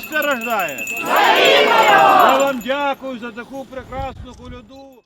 щастя рождає! Я вам дякую за таку прекрасну коляду.